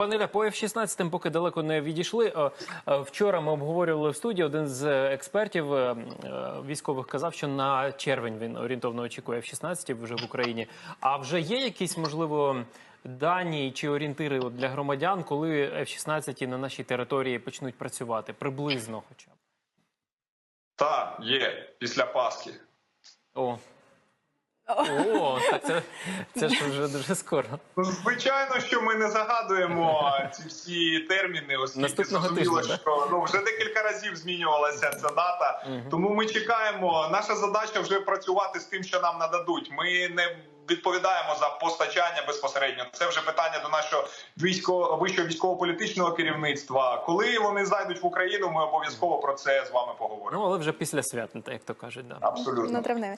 Пане Ілля, по F-16 поки далеко не відійшли. Е, е, Вчора ми обговорювали в студії. Один з експертів е, військових казав, що на червень він орієнтовно очікує F-16 вже в Україні. А вже є якісь можливо дані чи орієнтири для громадян, коли F-16 на нашій території почнуть працювати приблизно, хоча б Так, є після Пасхи. о. О, це, це ж вже дуже скоро. Ну, Звичайно, що ми не загадуємо ці всі терміни, оскільки Наступного зрозуміло, тижня, що ну вже декілька разів змінювалася ця дата. Тому ми чекаємо. Наша задача вже працювати з тим, що нам нададуть. Ми не відповідаємо за постачання безпосередньо. Це вже питання до нашого військового вищого військово-політичного керівництва. Коли вони зайдуть в Україну, ми обов'язково про це з вами поговоримо. Ну але вже після свят, як то кажуть, да. Абсолютно. На травневі.